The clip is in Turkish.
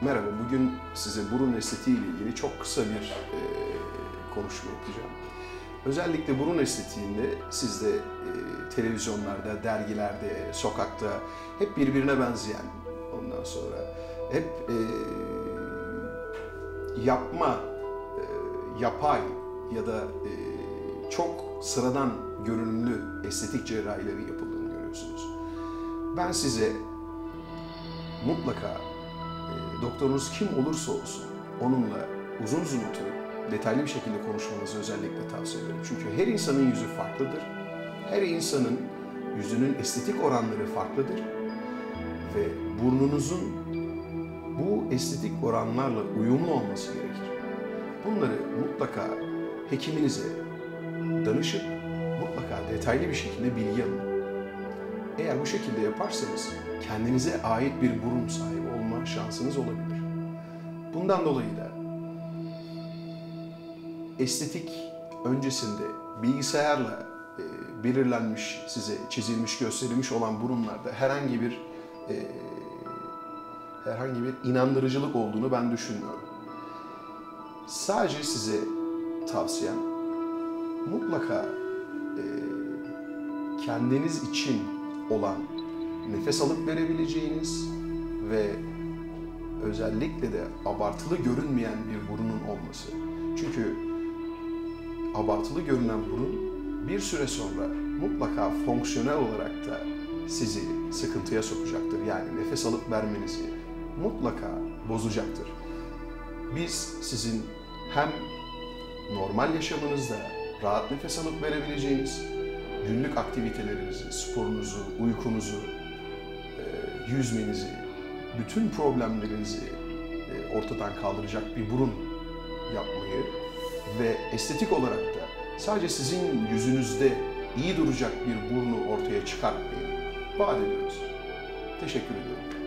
Merhaba, bugün size burun estetiği ile ilgili çok kısa bir e, konuşma yapacağım. Özellikle burun estetiğinde siz de e, televizyonlarda, dergilerde, sokakta hep birbirine benzeyen, ondan sonra hep e, yapma, e, yapay ya da e, çok sıradan görünümlü estetik cerrahilerin yapıldığını görüyorsunuz. Ben size mutlaka e, doktorunuz kim olursa olsun onunla uzun uzun oturup detaylı bir şekilde konuşmanızı özellikle tavsiye ederim. Çünkü her insanın yüzü farklıdır. Her insanın yüzünün estetik oranları farklıdır. Ve burnunuzun bu estetik oranlarla uyumlu olması gerekir. Bunları mutlaka hekiminize danışıp mutlaka detaylı bir şekilde bilgi alın. Eğer bu şekilde yaparsanız kendinize ait bir burun sahibi olma şansınız olabilir. Bundan dolayı da estetik öncesinde bilgisayarla e, belirlenmiş, size çizilmiş, gösterilmiş olan burunlarda herhangi bir e, herhangi bir inandırıcılık olduğunu ben düşünmüyorum. Sadece size tavsiyem mutlaka e, kendiniz için olan nefes alıp verebileceğiniz ve özellikle de abartılı görünmeyen bir burunun olması. Çünkü abartılı görünen burun bir süre sonra mutlaka fonksiyonel olarak da sizi sıkıntıya sokacaktır. Yani nefes alıp vermenizi mutlaka bozacaktır. Biz sizin hem normal yaşamınızda rahat nefes alıp verebileceğiniz günlük aktivitelerinizi, sporunuzu, uykunuzu, e, yüzmenizi, bütün problemlerinizi e, ortadan kaldıracak bir burun yapmayı ve estetik olarak da sadece sizin yüzünüzde iyi duracak bir burnu ortaya çıkartmayı vaat ediyoruz. Teşekkür ediyorum.